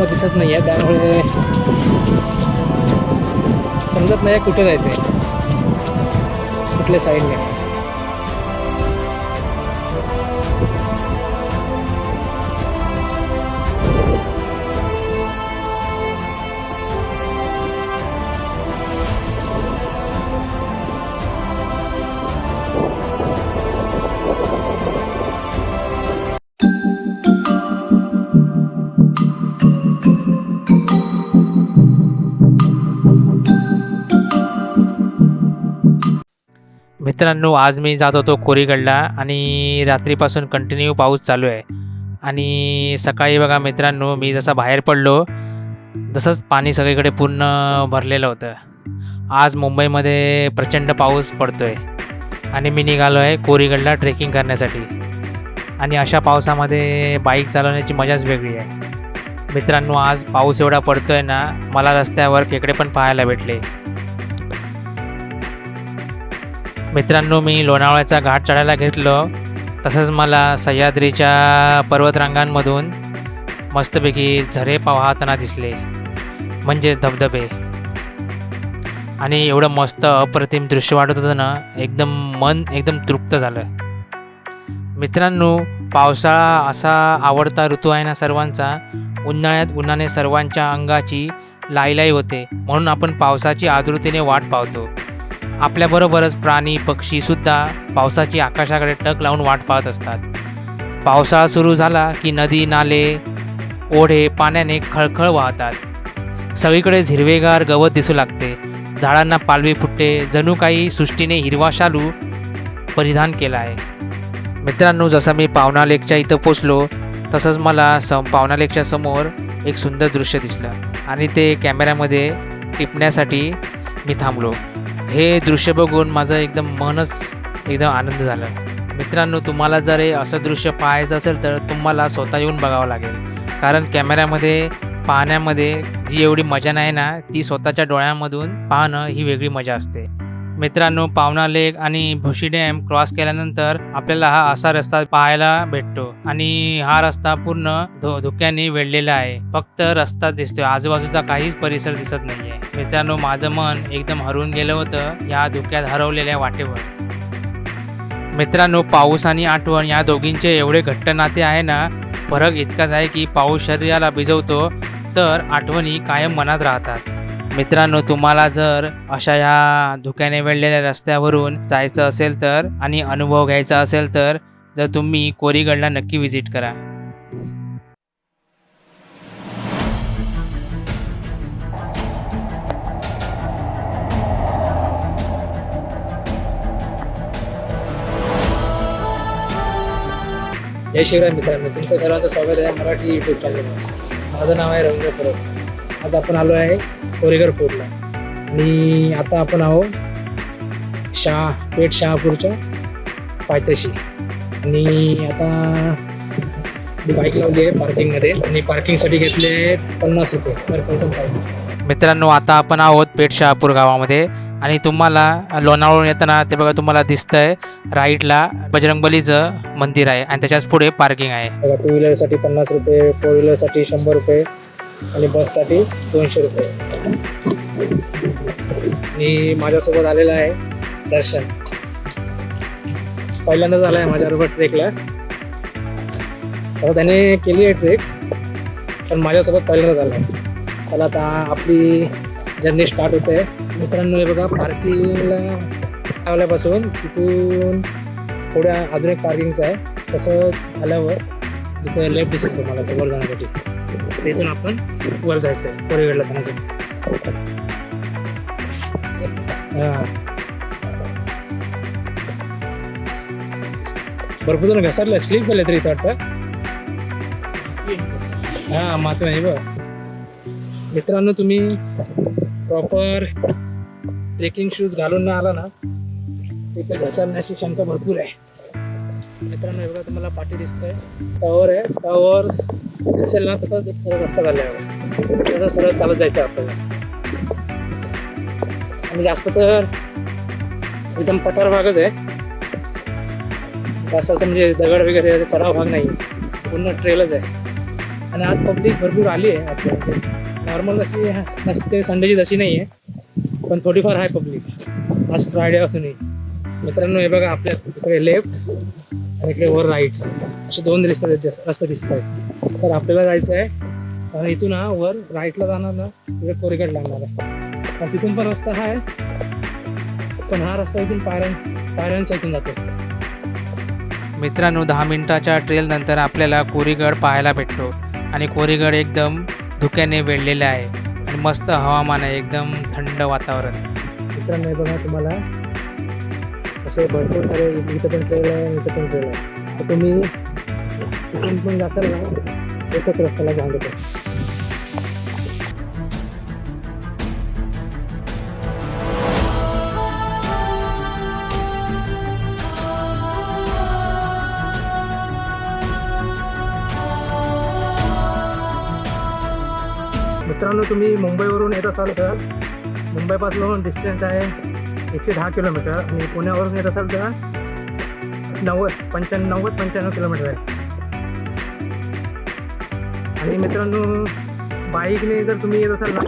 पूर्ण दिसत नाही आहे त्यामुळे समजत नाही कुठे जायचं आहे कुठल्या साईडने मित्रांनो आज मी जात होतो कोरीगडला आणि रात्रीपासून कंटिन्यू पाऊस चालू आहे. आणि सकाळी बघा मित्रांनो मी जसा बाहेर पडलो तसंच पाणी सगळीकडे पूर्ण भरलेलं होतं. आज मुंबईमध्ये प्रचंड पाऊस पडतो आहे आणि मी निघालो आहे कोरीगडला ट्रेकिंग करण्यासाठी. आणि अशा पावसामध्ये बाईक चालवण्याची मजाच वेगळी आहे. मित्रांनो आज पाऊस एवढा पडतो आहे ना मला रस्त्यावर खेकडे पण पाहायला भेटले. मित्रांनो मी लोणावळ्याचा घाट चढायला घेतलं. तसंच मला सह्याद्रीच्या पर्वतरांगांमधून मस्तपैकी झरे पाहताना दिसले. म्हणजे धबधबे. आणि एवढं मस्त अप्रतिम दृश्य वाटत होतं ना एकदम मन एकदम तृप्त झालं. मित्रांनो पावसाळा असा आवडता ऋतू आहे ना सर्वांचा. उन्हाळ्यात उन्हाने सर्वांच्या अंगाची लाईलाई होते. म्हणून आपण पावसाची आदृतीने वाट पाहतो. आपल्याबरोबरच प्राणी पक्षीसुद्धा पावसाची आकाशाकडे टक लावून वाट पाहत असतात. पावसाळा सुरू झाला की नदी नाले ओढे पाण्याने खळखळ वाहतात. सगळीकडे हिरवेगार गवत दिसू लागते. झाडांना पालवी फुटते. जणू काही सृष्टीने हिरवा शालू परिधान केला आहे मित्रांनो जसं मी पावना लेकच्या इथं पोचलो तसंच मला स पावना लेकच्या समोर एक सुंदर दृश्य दिसलं आणि ते कॅमेऱ्यामध्ये टिपण्यासाठी मी थांबलो. हे दृश्य बघून माझं एकदम मनच एकदम आनंद झाला. मित्रांनो तुम्हाला जर हे असं दृश्य पाहायचं असेल तर तुम्हाला स्वतः येऊन बघावं लागेल. कारण कॅमेऱ्यामध्ये पाहण्यामध्ये जी एवढी मजा नाही ना ती स्वतःच्या डोळ्यांमधून पाहणं ही वेगळी मजा असते. मित्रांनो पावना लेक आणि भुशी डॅम क्रॉस केल्यानंतर आपल्याला हा असा रस्ता पाहायला भेटतो. आणि हा रस्ता पूर्ण धुक्याने वेढलेला आहे. फक्त रस्ता दिसतोय. आजूबाजूचा काहीच परिसर दिसत नाहीये. मित्रांनो माझं मन एकदम हरवून गेलं होतं या धुक्यात हरवलेल्या वाटेवर. मित्रांनो पाऊस आणि आठवण या दोघींचे एवढे घट्ट नाते आहे ना फरक इतकाच आहे की पाऊस शरीराला भिजवतो तर आठवणी कायम मनात राहतात. मित्रांनो तुम्हाला जर अशा ह्या धुक्याने वेळलेल्या रस्त्यावरून जायचं असेल तर आणि अनुभव घ्यायचा असेल तर जर तुम्ही कोरीगडला नक्की व्हिजिट करा. जय शिवराय मित्रांनो तुमचं सर्वांचं स्वागत आहे मराठी युट्यूब चॅनलवर माझं नाव आहे रवींद्र परब. आज आपण आलो आहे कोरेगर फोर्टला आणि आता आपण आहो शहा पेठ शहापूरच्या पायथ्याशी. आणि आता मी बाईक लावली आहे पार्किंगमध्ये आणि पार्किंगसाठी घेतले आहेत पन्नास रुपये पर पर्सन पाहिजे मित्रांनो आता आपण आहोत पेठ शहापूर गावामध्ये. आणि तुम्हाला लोणावळून येताना ते बघा तुम्हाला दिसतंय. राईटला बजरंगबलीचं मंदिर आहे. आणि त्याच्याच पुढे पार्किंग आहे. बघा टू व्हीलरसाठी पन्नास रुपये फोर व्हीलरसाठी शंभर रुपये. आणि बससाठी दोनशे रुपये. मी माझ्यासोबत आलेला आहे दर्शन. पहिल्यांदा झाला आहे माझ्याबरोबर ट्रेकला. आता त्याने केली आहे ट्रेक पण माझ्यासोबत पहिल्यांदा झाला आहे त्याला आता आपली जर्नी स्टार्ट होते. मित्रांनो हे बघा पार्किंगला लावल्यापासून तिथून थोड्या अजून एक पार्किंगचं आहे. तसंच आल्यावर तिथं लेफ्ट दिसेल तुम्हाला समोर जाण्यासाठी. तिथून आपण वर जायचं आहे कोरेगडला जाण्यासाठी हां. भरपूर जण घसरले स्लीप झाले तरी इथं वाटतं. हां मात्र नाही बघ. मित्रांनो तुम्ही प्रॉपर ट्रेकिंग शूज घालून ना आला ना तिथे घसरण्याची शंका भरपूर आहे. मित्रांनो एवढा तुम्हाला पाठी दिसतंय. टॉवर आहे. टॉवर ना तसाच एक सरळ रस्ता झाल्यावर तसं सरळ चालत जायचं आहे आपल्याला. आणि जास्त तर एकदम पठार भागच आहे. जास्त असं म्हणजे दगड वगैरे चढाव भाग नाही. पूर्ण ट्रेलच आहे. आणि आज पब्लिक भरपूर आली आहे आपल्याकडे नॉर्मल अशी नसते संडेची तशी नाही आहे. पण थोडीफार आहे पब्लिक आज फ्रायडे असूनही मित्रांनो हे बघा आपल्या इकडे लेफ्ट आणि इकडे वर राईट असे दोन रस्ते रस्ते दिसत आहेत तर आपल्याला जायचं आहे. आणि इथून हा वर राईटला जाणार ना तिकडे कोरेगड लागणार आहे. पण तिथून पण रस्ता हा आहे. पण हा रस्ता इथून पायऱ्यां पायऱ्यांच्या इथून जातो. मित्रांनो दहा मिनिटाच्या ट्रेलनंतर आपल्याला कोरीगड पाहायला भेटतो. आणि कोरीगड एकदम धुक्याने वेढलेलं आहे. आणि मस्त हवामान आहे एकदम थंड वातावरण. मित्रांनो बघा तुम्हाला. असे भरपूर सारे इथं पण ट्रेल आहे इथं पण ट्रेल आहे. तर तुम्ही इथून पण जाताल ना एकच रस्त्याला सांगत आहे मित्रांनो तुम्ही मुंबईवरून येत असाल तर मुंबईपासून डिस्टन्स आहे एकशे दहा किलोमीटर आणि पुण्यावरून येत असाल तर नव्वद पंच्याण्णव नव्वद पंच्याण्णव किलोमीटर आहे. आणि मित्रांनो बाईकने जर तुम्ही येत असाल ना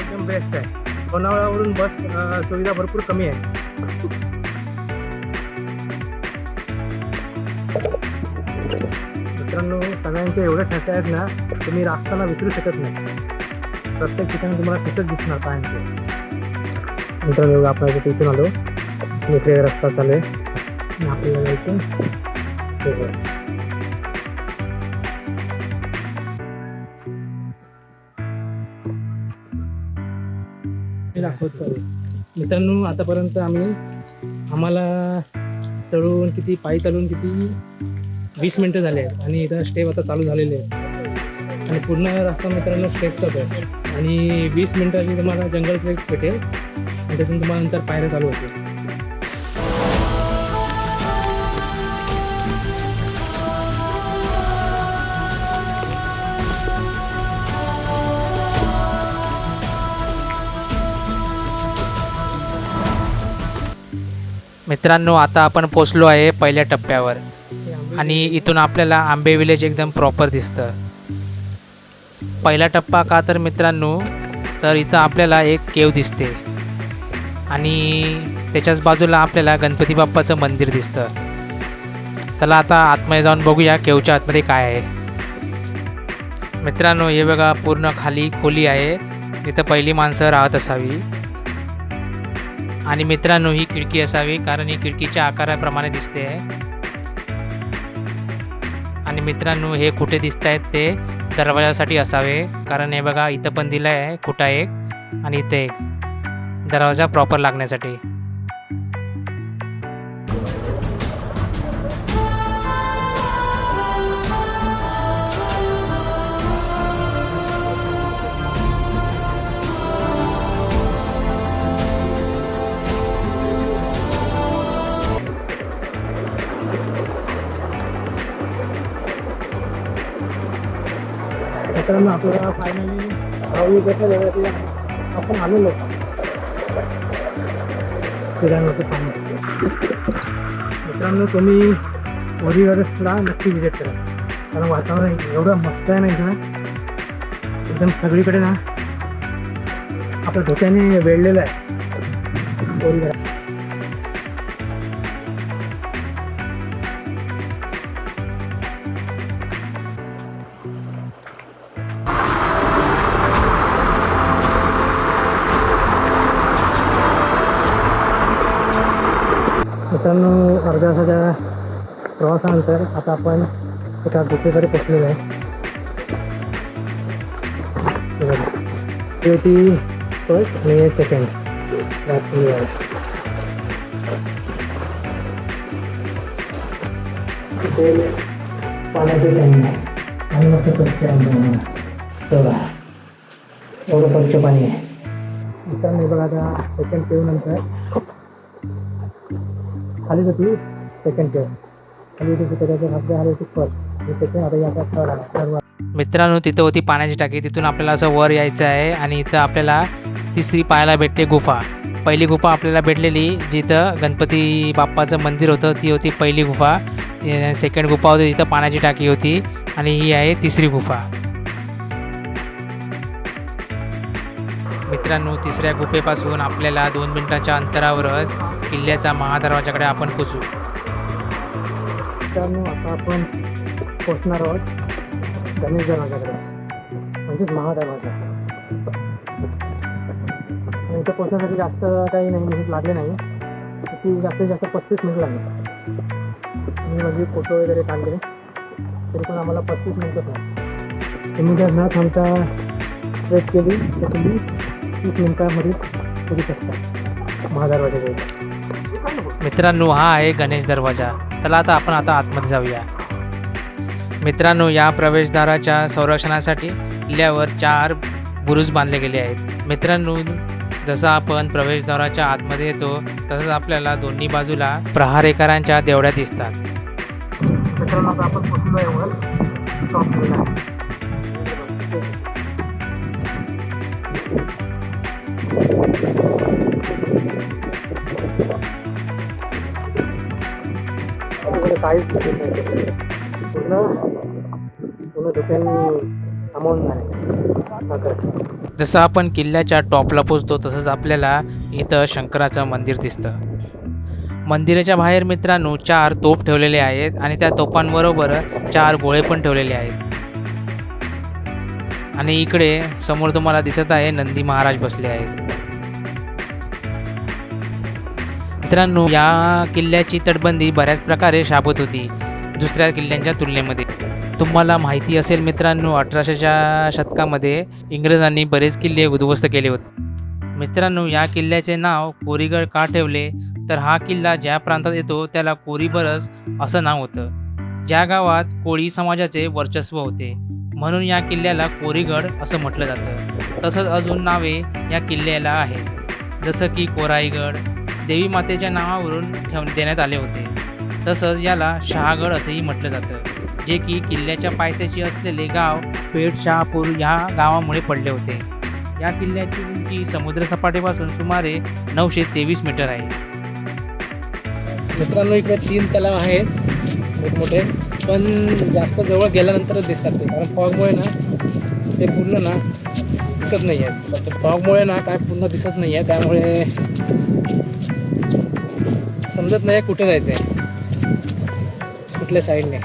एकदम बेस्ट आहे. लोणावळ्यावरून बस सुविधा भरपूर कमी आहे. मित्रांनो सगळ्यांचे एवढे ठसे आहेत ना तुम्ही रास्ताना विसरू शकत नाही. प्रत्येक ठिकाणी तुम्हाला तिथंच दिसणार पायांचे मित्रांनो आपण इथे इथून आलो. आणि रस्ता चालू आहे. आपल्याला जायचं हे बघा. मित्रांनो आतापर्यंत आम्ही आम्हाला चढून किती पायी चालून किती वीस मिनटं झाले आहेत. आणि इथं स्टेप आता चालू झालेले आहेत. आणि पूर्ण रस्ता मित्रांनो स्टेपचाच आहे. आणि वीस मिनिटाची तुम्हाला जंगल ट्रेक भेटेल. आणि त्यातून तुम्हाला नंतर पायऱ्या चालू होतील. मित्रांनो आता आपण पोचलो आहे पहिल्या टप्प्यावर. आणि इथून आपल्याला आंबे विलेज एकदम प्रॉपर दिसतं. पहिला टप्पा का तर मित्रांनो तर इथं आपल्याला एक केव दिसते. आणि त्याच्याच बाजूला आपल्याला गणपती बाप्पाचं मंदिर दिसतं. त्याला आता आतमध्ये जाऊन बघूया केवच्या आतमध्ये काय आहे. मित्रांनो हे बघा पूर्ण खाली खोली आहे. तिथं पहिली माणसं राहत असावी. आणि मित्रांनो ही खिडकी असावी कारण ही खिडकीच्या आकाराप्रमाणे दिसते आणि मित्रांनो हे कुठे दिसत आहेत ते दरवाजासाठी असावे कारण हे बघा इथं पण दिलं आहे कुठं एक आणि इथे एक. दरवाजा प्रॉपर लागण्यासाठी. मित्रांनो आपल्याला फायनली राहू कसं आपण आलेलो. फिरायला पाणी. मित्रांनो तुम्ही ओरिगडला नक्की विजिट करा. कारण वातावरण एवढं मस्त आहे ना इथं. एकदम सगळीकडे ना आपल्या धोक्याने वेळलेलं आहे. ओरिगड मित्रांनो अर्ध्या तासाच्या प्रवासानंतर आता आपण एका गुफेकडे पोचलेलो आहे हे बघा. ही होती फर्स्ट आणि हे सेकंड पाण्याचे टँक आहे आणि मस्त स्वच्छ आहे एकदम. बघा एवढं स्वच्छ पाणी आहे मित्रांनो हे बघा आता सेकंड केव नंतर खाली होती सेकंड ठेव खाली होती त्याच्या हात होती फर्स्ट सेकंड आता याचा थर्ड आला. थर्ड मित्रांनो तिथं होती पाण्याची टाकी. तिथून आपल्याला असं वर यायचं आहे आणि इथं आपल्याला तिसरी पाहायला भेटते गुफा. पहिली गुफा आपल्याला भेटलेली जिथं गणपती बाप्पाचं मंदिर होतं ती होती पहिली गुफा. सेकंड गुफा होती जिथं पाण्याची टाकी होती आणि ही आहे तिसरी गुफा. मित्रांनो तिसऱ्या गुफेपासून आपल्याला दोन मिनटाच्या अंतरावरच किल्ल्याचा महादरवाजाकडे आपण पोचू. मित्रांनो आता आपण पोचणार आहोत गणेश दरवाजाकडे म्हणजेच महादरवाजा. आणि इथं पोचण्यासाठी जास्त काही नाही मिनिट लागले नाही. ती जास्तीत जास्त पस्तीस मिनिट लागले. मी म्हणजे फोटो वगैरे काढले. तरी पण आम्हाला पस्तीस मिनिटच नाही तुम्ही जर न थांबता ट्रेक केली तर तुम्ही तीस मिनिटामध्ये करू शकता महादरवाजाकडे मित्रांनो हा आहे गणेश दरवाजा. चला आता आपण आता आतमध्ये जाऊया. मित्रांनो या प्रवेशद्वाराच्या संरक्षणासाठी किल्ल्यावर चार बुरुज बांधले गेले आहेत. मित्रांनो जसं आपण प्रवेशद्वाराच्या आतमध्ये येतो तसंच आपल्याला दोन्ही बाजूला प्रहारेकरांच्या देवड्या दिसतात. मित्रांनो आता आपण काहीच पूर्ण पूर्ण धुक्यांनी थांबवून झाले जसं आपण किल्ल्याच्या टॉपला पोचतो तसंच आपल्याला इथं शंकराचं मंदिर दिसतं. मंदिराच्या बाहेर मित्रांनो चार तोफ ठेवलेले आहेत आणि त्या तोफांबरोबर चार गोळे पण ठेवलेले आहेत. आणि इकडे समोर तुम्हाला दिसत आहे नंदी महाराज बसले आहेत. मित्रांनो या किल्ल्याची तटबंदी बऱ्याच प्रकारे शाबत होती दुसऱ्या किल्ल्यांच्या तुलनेमध्ये. तुम्हाला माहिती असेल मित्रांनो अठराशेच्या शतकामध्ये इंग्रजांनी बरेच किल्ले उद्ध्वस्त केले होते. मित्रांनो या किल्ल्याचे नाव कोरीगड का ठेवले? तर हा किल्ला ज्या प्रांतात येतो त्याला कोरीबरस असं नाव होतं. ज्या गावात कोळी समाजाचे वर्चस्व होते म्हणून या किल्ल्याला कोरीगड असं म्हटलं जातं. तसंच अजून नावे या किल्ल्याला आहेत. जसं की कोराईगड देवी मातेच्या नावावरून ठेव देण्यात आले होते. तसंच याला शहागड असंही म्हटलं जातं जे की किल्ल्याच्या पायथ्याशी असलेले गाव पेठ शहापूर ह्या गावामुळे पडले होते. या किल्ल्याची उंची समुद्रसपाटीपासून सुमारे नऊशे तेवीस मीटर आहे. मित्रांनो इकडे तीन तलाव आहेत मोठमोठे पण जास्त जवळ गेल्यानंतरच दिसतात ते कारण फॉगमुळे ना ते पूर्ण ना दिसत नाही आहेत फॉगमुळे ना काय पूर्ण दिसत नाही आहे त्यामुळे समजत नाही कुठे जायचं आहे कुठल्या साईडने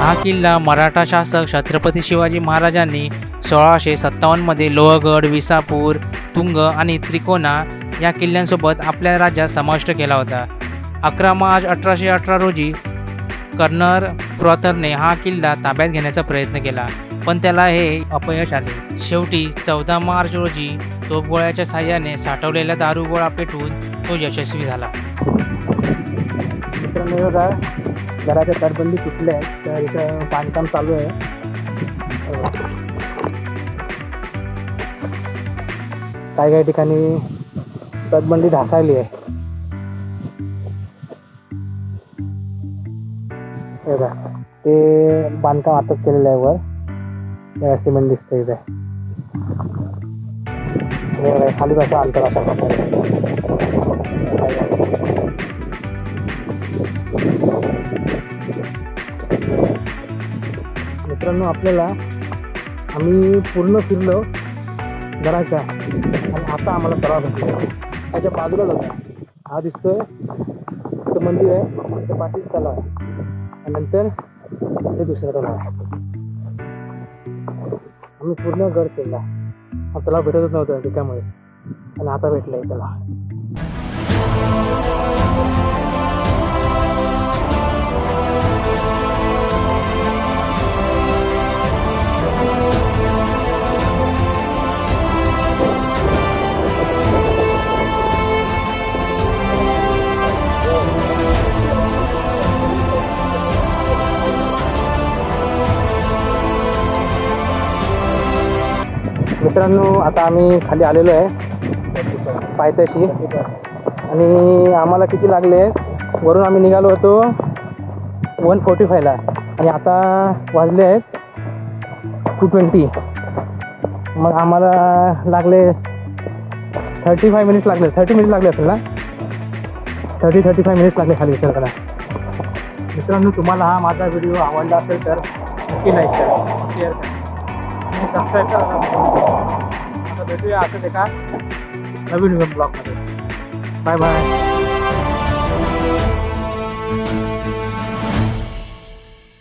हा किल्ला मराठा शासक छत्रपती शिवाजी महाराजांनी सोळाशे सत्तावन्नमध्ये लोहगड विसापूर तुंग आणि त्रिकोणा या किल्ल्यांसोबत आपल्या राज्यात समाविष्ट केला होता. अकरा मार्च अठराशे अठरा रोजी कर्नर प्रॉथरने हा किल्ला ताब्यात घेण्याचा प्रयत्न केला. पण त्याला हे अपयश आले. शेवटी चौदा मार्च रोजी तोफगोळ्याच्या साह्याने साठवलेला दारुगोळा पेटवून तो यशस्वी झाला. मित्रांनो बघा घराच्या तटबंदी सुटल्या आहेत तर इथं बांधकाम चालू आहे. काही काही ठिकाणी तटबंदी ढासायली आहे. ते बांधकाम आताच केलेलं आहे वर. सिमेंट दिसतं इथे खाली कसं अंतर अशा प्रकारे मित्रांनो आपल्याला आम्ही पूर्ण फिरलो घराच्या आणि आता आम्हाला त्रास होतो त्याच्या बाजूला जातो हा दिसतोय इथं मंदिर आहे त्या पाठीच तलाव आहे आणि नंतर ते दुसरा तलाव आहे आम्ही पूर्ण घर केला. त्याला भेटतच नव्हतं त्याच्यामुळे. आणि आता भेटलं आहे त्याला. आता आम्ही खाली आलेलो आहे. पायथ्याशी. आणि आम्हाला किती लागले? वरून आम्ही निघालो होतो वन फोर्टी फायला आणि आता वाजले आहेत टू ट्वेंटी मग आम्हाला लागले थर्टी फाय मिनिट्स लागले. थर्टी मिनिट्स लागले असेल ना? थर्टी थर्टी फाय मिनिट्स लागले खाली उतरताना मित्रांनो तुम्हाला हा माझा व्हिडिओ आवडला असेल तर नक्की लाईक करा. शेअर करा. आणि सबस्क्राईब करा. भेटूया असंच एका नवीन ब्लॉगमध्ये बाय बाय